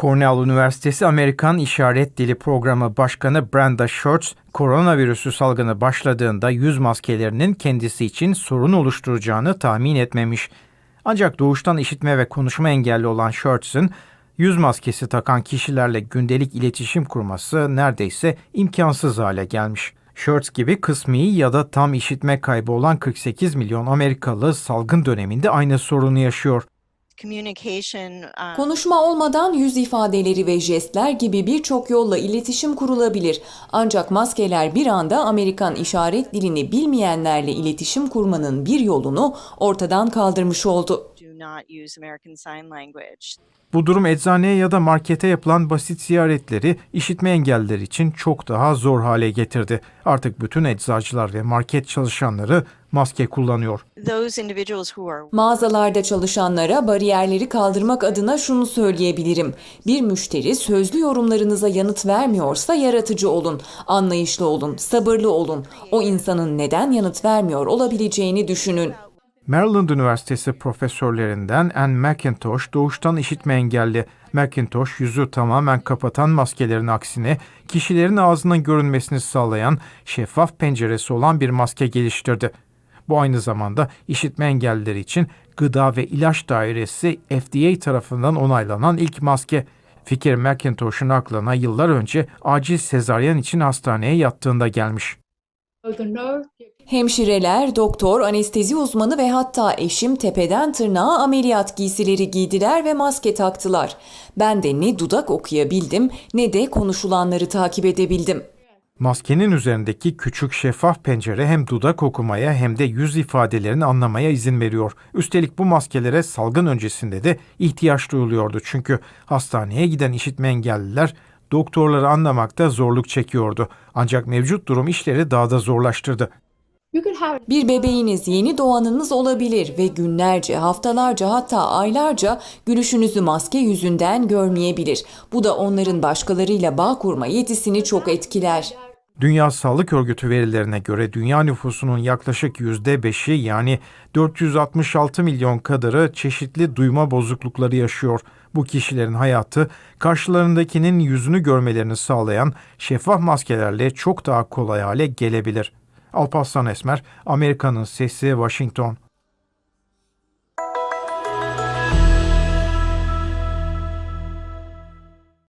Cornell Üniversitesi Amerikan İşaret Dili Programı Başkanı Brenda Schertz, koronavirüsü salgını başladığında yüz maskelerinin kendisi için sorun oluşturacağını tahmin etmemiş. Ancak doğuştan işitme ve konuşma engelli olan Schertz'ın yüz maskesi takan kişilerle gündelik iletişim kurması neredeyse imkansız hale gelmiş. Schertz gibi kısmi ya da tam işitme kaybı olan 48 milyon Amerikalı salgın döneminde aynı sorunu yaşıyor. Um, Konuşma olmadan yüz ifadeleri ve jestler gibi birçok yolla iletişim kurulabilir. Ancak maskeler bir anda Amerikan işaret dilini bilmeyenlerle iletişim kurmanın bir yolunu ortadan kaldırmış oldu. Not use American Sign Language. Bu durum eczaneye ya da markete yapılan basit ziyaretleri işitme engelliler için çok daha zor hale getirdi. Artık bütün eczacılar ve market çalışanları maske kullanıyor. Mağazalarda çalışanlara bariyerleri kaldırmak adına şunu söyleyebilirim. Bir müşteri sözlü yorumlarınıza yanıt vermiyorsa yaratıcı olun, anlayışlı olun, sabırlı olun. O insanın neden yanıt vermiyor olabileceğini düşünün. Maryland Üniversitesi profesörlerinden Anne McIntosh doğuştan işitme engelli. McIntosh yüzü tamamen kapatan maskelerin aksine kişilerin ağzının görünmesini sağlayan şeffaf penceresi olan bir maske geliştirdi. Bu aynı zamanda işitme engellileri için Gıda ve İlaç Dairesi FDA tarafından onaylanan ilk maske. Fikir McIntosh'un aklına yıllar önce acil sezaryen için hastaneye yattığında gelmiş. Hemşireler, doktor, anestezi uzmanı ve hatta eşim tepeden tırnağa ameliyat giysileri giydiler ve maske taktılar. Ben de ne dudak okuyabildim ne de konuşulanları takip edebildim. Maskenin üzerindeki küçük şeffaf pencere hem dudak okumaya hem de yüz ifadelerini anlamaya izin veriyor. Üstelik bu maskelere salgın öncesinde de ihtiyaç duyuluyordu çünkü hastaneye giden işitme engelliler doktorları anlamakta zorluk çekiyordu. Ancak mevcut durum işleri daha da zorlaştırdı. Bir bebeğiniz yeni doğanınız olabilir ve günlerce, haftalarca hatta aylarca gülüşünüzü maske yüzünden görmeyebilir. Bu da onların başkalarıyla bağ kurma yetisini çok etkiler. Dünya Sağlık Örgütü verilerine göre dünya nüfusunun yaklaşık %5'i yani 466 milyon kadarı çeşitli duyma bozuklukları yaşıyor. Bu kişilerin hayatı karşılarındakinin yüzünü görmelerini sağlayan şeffaf maskelerle çok daha kolay hale gelebilir. Alparslan Esmer, Amerika'nın Sesi, Washington.